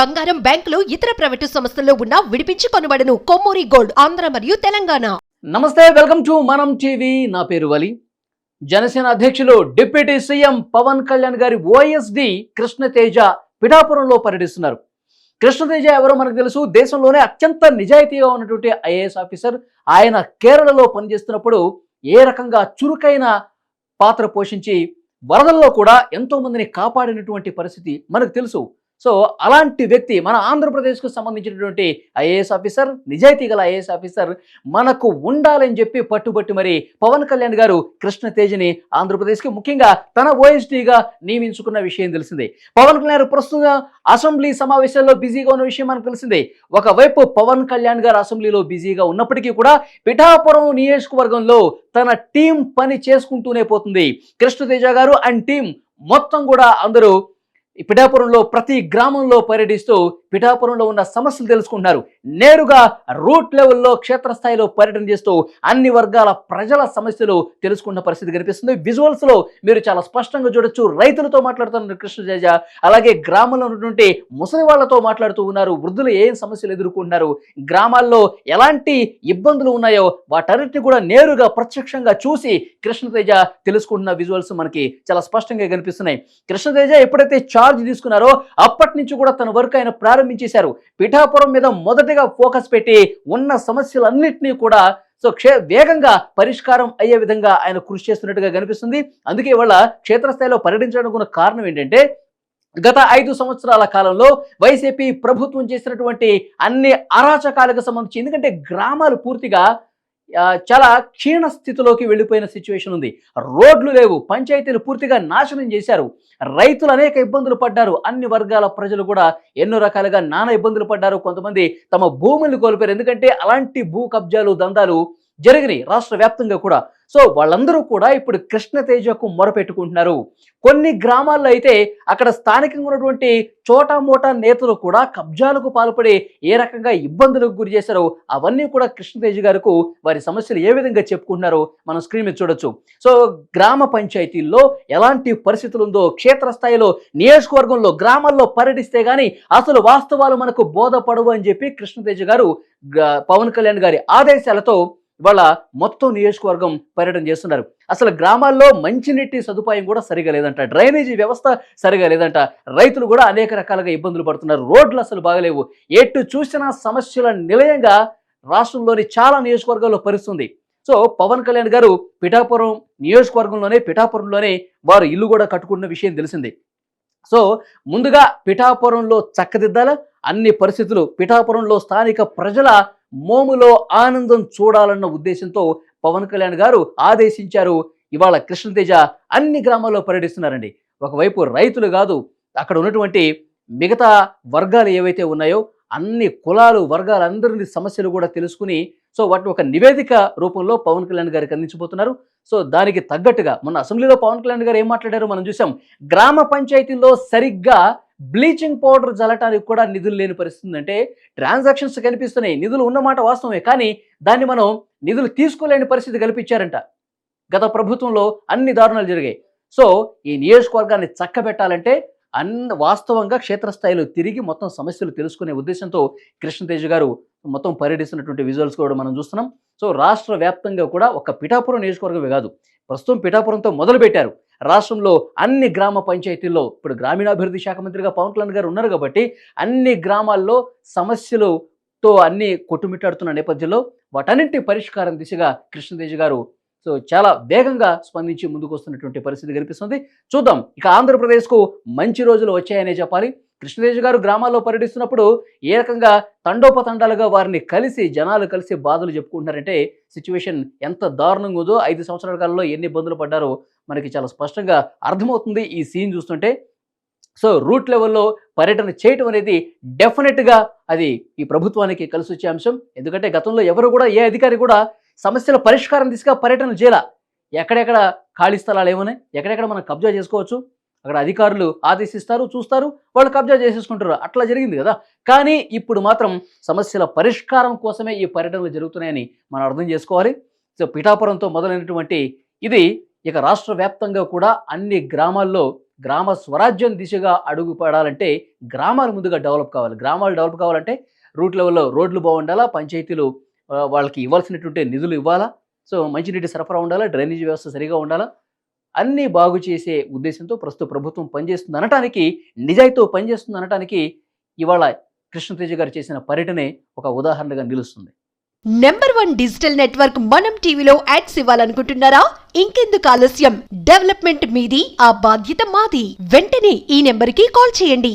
బంగారం బ్యాంకులు ఇతర ప్రైవేటు సంస్థల్లో ఉన్న విడిపించి కొనబడను కొమ్మూరి గోల్డ్ ఆంధ్ర మరియు తెలంగాణ. నమస్తే వెల్కమ్ టు మనం టీవీ. నా పేరు వలి. జనసేన అధ్యక్షులు డిప్యూటీ సీఎం పవన్ కళ్యాణ్ గారి ఓఎస్డి కృష్ణతేజ పిఠాపురంలో పర్యటిస్తున్నారు. కృష్ణతేజ ఎవరో మనకు తెలుసు. దేశంలోనే అత్యంత నిజాయితీగా ఉన్నటువంటి ఐఏఎస్ ఆఫీసర్. ఆయన కేరళలో పనిచేస్తున్నప్పుడు ఏ రకంగా చురుకైన పాత్ర పోషించి వరదల్లో కూడా ఎంతో మందిని కాపాడినటువంటి పరిస్థితి మనకు తెలుసు. సో అలాంటి వ్యక్తి మన ఆంధ్రప్రదేశ్కు సంబంధించినటువంటి ఐఏఎస్ ఆఫీసర్ నిజాయితీ గల ఐఏఎస్ ఆఫీసర్ మనకు ఉండాలని చెప్పి పట్టుబట్టి మరి పవన్ కళ్యాణ్ గారు కృష్ణ తేజని ఆంధ్రప్రదేశ్కి ముఖ్యంగా తన ఓఎస్డీగా నియమించుకున్న విషయం తెలిసిందే. పవన్ కళ్యాణ్ ప్రస్తుతం అసెంబ్లీ సమావేశాల్లో బిజీగా ఉన్న విషయం మనకు తెలిసిందే. ఒకవైపు పవన్ కళ్యాణ్ గారు అసెంబ్లీలో బిజీగా ఉన్నప్పటికీ కూడా పిఠాపురం నియోజకవర్గంలో తన టీం పని చేసుకుంటూనే పోతుంది. కృష్ణతేజ గారు అండ్ టీం మొత్తం కూడా అందరూ పిఠాపురంలో ప్రతి గ్రామంలో పర్యటిస్తూ పిఠాపురంలో ఉన్న సమస్యలు తెలుసుకుంటున్నారు. నేరుగా రూట్ లెవెల్లో క్షేత్రస్థాయిలో పర్యటన చేస్తూ అన్ని వర్గాల ప్రజల సమస్యలు తెలుసుకున్న పరిస్థితి కనిపిస్తుంది. విజువల్స్లో మీరు చాలా స్పష్టంగా చూడొచ్చు. రైతులతో మాట్లాడుతున్నారు కృష్ణజేజ అలాగే గ్రామంలో ఉన్నటువంటి ముసలి వాళ్ళతో మాట్లాడుతూ ఉన్నారు. వృద్ధులు ఏం సమస్యలు ఎదుర్కొంటున్నారు? గ్రామాల్లో ఎలాంటి ఇబ్బందులు ఉన్నాయో వాటన్నిటిని కూడా నేరుగా ప్రత్యక్షంగా చూసి కృష్ణతేజ తెలుసుకుంటున్న విజువల్స్ మనకి చాలా స్పష్టంగా కనిపిస్తున్నాయి. కృష్ణతేజ ఎప్పుడైతే ఛార్జ్ తీసుకున్నారో అప్పటి నుంచి కూడా తన వర్క్ ఆయన ప్రారంభించేశారు. పిఠాపురం మీద మొదటగా ఫోకస్ పెట్టి ఉన్న సమస్యలన్నింటినీ కూడా సో క్షే వేగంగా పరిష్కారం అయ్యే విధంగా ఆయన కృషి చేస్తున్నట్టుగా కనిపిస్తుంది. అందుకే వాళ్ళ క్షేత్రస్థాయిలో పర్యటించడానికి ఉన్న కారణం ఏంటంటే గత ఐదు సంవత్సరాల కాలంలో వైసీపీ ప్రభుత్వం చేసినటువంటి అన్ని అరాచకాలకు సంబంధించి ఎందుకంటే గ్రామాలు పూర్తిగా చాలా క్షీణ స్థితిలోకి వెళ్ళిపోయిన సిచ్యువేషన్ ఉంది. రోడ్లు లేవు పంచాయతీలు పూర్తిగా నాశనం చేశారు. రైతులు అనేక ఇబ్బందులు పడ్డారు. అన్ని వర్గాల ప్రజలు కూడా ఎన్నో రకాలుగా నానా ఇబ్బందులు పడ్డారు. కొంతమంది తమ భూములు కోల్పోయారు. ఎందుకంటే అలాంటి భూ కబ్జాలు దందాలు జరిగినాయి. రాష్ట్ర వ్యాప్తంగా కూడా సో వాళ్ళందరూ కూడా ఇప్పుడు కృష్ణతేజకు మొరపెట్టుకుంటున్నారు. కొన్ని గ్రామాల్లో అయితే అక్కడ స్థానికంగా ఉన్నటువంటి చోటా మోటా నేతలు కూడా కబ్జాలకు పాల్పడి ఏ రకంగా ఇబ్బందులకు గురి చేశారో అవన్నీ కూడా కృష్ణతేజ గారికి వారి సమస్యలు ఏ విధంగా చెప్పుకుంటున్నారో మనం స్క్రీన్ మీద చూడొచ్చు. సో గ్రామ పంచాయతీల్లో ఎలాంటి పరిస్థితులు ఉందో క్షేత్రస్థాయిలో నియోజకవర్గంలో గ్రామాల్లో పర్యటిస్తే కానీ అసలు వాస్తవాలు మనకు బోధపడవు అని చెప్పి కృష్ణతేజ గారు గ- పవన్ కళ్యాణ్ గారి ఆదేశాలతో ఇవాళ మొత్తం నియోజకవర్గం పర్యటన చేస్తున్నారు. అసలు గ్రామాల్లో మంచినీటి సదుపాయం కూడా సరిగా లేదంట. డ్రైనేజీ వ్యవస్థ సరిగా లేదంట. రైతులు కూడా అనేక రకాలుగా ఇబ్బందులు పడుతున్నారు. రోడ్లు అసలు బాగలేవు. ఎటు చూసినా సమస్యల నిలయంగా రాష్ట్రంలోని చాలా నియోజకవర్గాల్లో పరిస్థితుంది. సో పవన్ కళ్యాణ్ గారు పిఠాపురం నియోజకవర్గంలోనే పిఠాపురంలోనే వారు ఇల్లు కూడా కట్టుకున్న విషయం తెలిసింది. సో ముందుగా పిఠాపురంలో చక్కదిద్దాల? అన్ని పరిస్థితులు పిఠాపురంలో స్థానిక ప్రజల మోములో ఆనందం చూడాలన్న ఉద్దేశంతో పవన్ కళ్యాణ్ గారు ఆదేశించారు. ఇవాళ కృష్ణతేజ అన్ని గ్రామాల్లో పర్యటిస్తున్నారండి. ఒకవైపు రైతులు కాదు అక్కడ ఉన్నటువంటి మిగతా వర్గాలు ఏవైతే ఉన్నాయో అన్ని కులాలు వర్గాలందరినీ సమస్యలు కూడా తెలుసుకుని సో వాటిని ఒక నివేదిక రూపంలో పవన్ కళ్యాణ్ గారికి అందించబోతున్నారు. సో దానికి తగ్గట్టుగా మొన్న అసెంబ్లీలో పవన్ కళ్యాణ్ గారు ఏం మాట్లాడారో మనం చూసాం గ్రామ పంచాయతీల్లో సరిగ్గా బ్లీచింగ్ పౌడర్ జల్లటానికి కూడా నిధులు లేని పరిస్థితి అంటే ట్రాన్సాక్షన్స్ కనిపిస్తున్నాయి. నిధులు ఉన్నమాట వాస్తవమే. కానీ దాన్ని మనం నిధులు తీసుకోలేని పరిస్థితి కల్పించారంట. గత ప్రభుత్వంలో అన్ని దారుణాలు జరిగాయి. సో ఈ నియోజకవర్గాన్ని చక్కబెట్టాలంటే అన్న వాస్తవంగా క్షేత్రస్థాయిలో తిరిగి మొత్తం సమస్యలు తెలుసుకునే ఉద్దేశంతో కృష్ణతేజ గారు మొత్తం పర్యటిస్తున్నటువంటి విజువల్స్ కూడా మనం చూస్తున్నాం. సో రాష్ట్ర వ్యాప్తంగా కూడా ఒక పిఠాపురం నియోజకవర్గమే కాదు. ప్రస్తుతం పిఠాపురంతో మొదలుపెట్టారు. రాష్ట్రంలో అన్ని గ్రామ పంచాయతీల్లో ఇప్పుడు గ్రామీణాభివృద్ధి శాఖ మంత్రిగా పవన్ కళ్యాణ్ గారు ఉన్నారు కాబట్టి అన్ని గ్రామాల్లో సమస్యలతో అన్ని కొట్టుమిట్టాడుతున్న నేపథ్యంలో వాటన్నింటి పరిష్కారం దిశగా కృష్ణదేజ్ గారు సో చాలా వేగంగా స్పందించి ముందుకు వస్తున్నటువంటి పరిస్థితి కనిపిస్తుంది. చూద్దాం ఇక ఆంధ్రప్రదేశ్కు మంచి రోజులు వచ్చాయనే చెప్పాలి. కృష్ణతేజ గారు గ్రామాల్లో పర్యటిస్తున్నప్పుడు ఏ రకంగా తండోపతండాలుగా వారిని కలిసి జనాలు కలిసి బాధలు చెప్పుకుంటున్నారంటే సిచ్యువేషన్ ఎంత దారుణంగా ఉందో ఐదు సంవత్సరాల కాలంలో ఎన్ని ఇబ్బందులు పడ్డారో మనకి చాలా స్పష్టంగా అర్థమవుతుంది ఈ సీన్ చూస్తుంటే. సో రూట్ లెవెల్లో పర్యటన చేయటం అనేది డెఫినెట్గా అది ఈ ప్రభుత్వానికి కలిసి వచ్చే అంశం. ఎందుకంటే గతంలో ఎవరు కూడా ఏ అధికారి కూడా సమస్యల పరిష్కారం దిశగా పర్యటన చేయాల. ఎక్కడెక్కడ ఖాళీ స్థలాలు ఏమని ఎక్కడెక్కడ మనం కబ్జా చేసుకోవచ్చు? అక్కడ అధికారులు ఆదేశిస్తారు చూస్తారు వాళ్ళు కబ్జా చేసేసుకుంటారు. అట్లా జరిగింది కదా. కానీ ఇప్పుడు మాత్రం సమస్యల పరిష్కారం కోసమే ఈ పర్యటనలు జరుగుతున్నాయని మనం అర్థం చేసుకోవాలి. సో పిఠాపురంతో మొదలైనటువంటి ఇది ఇక రాష్ట్ర వ్యాప్తంగా కూడా అన్ని గ్రామాల్లో గ్రామ స్వరాజ్యం దిశగా అడుగు పడాలంటే గ్రామాలు ముందుగా డెవలప్ కావాలి. గ్రామాలు డెవలప్ కావాలంటే రూట్ లెవెల్లో రోడ్లు బాగుండాలా పంచాయతీలు వాళ్ళకి ఇవ్వాల్సినటువంటి నిధులు ఇవ్వాలా సో మంచినీటి సరఫరా ఉండాలా డ్రైనేజీ వ్యవస్థ సరిగా ఉండాలా అన్నీ బాగు చేసే ఉద్దేశంతో ప్రస్తుత ప్రభుత్వం పనిచేస్తుంది అనటానికి నిజాయితీతో పనిచేస్తుంది అనటానికి ఇవాళ కృష్ణతేజ గారు చేసిన పర్యటనే ఒక ఉదాహరణగా నిలుస్తుంది. నెంబర్ వన్ డిజిటల్ నెట్వర్క్ మనం టీవీలో యాడ్స్ ఇవ్వాలనుకుంటున్నారా? ఇంకెందుకు ఆలస్యం? డెవలప్మెంట్ మీది ఆ బాధ్యత మాది. వెంటనే ఈ నెంబర్కి కాల్ చేయండి.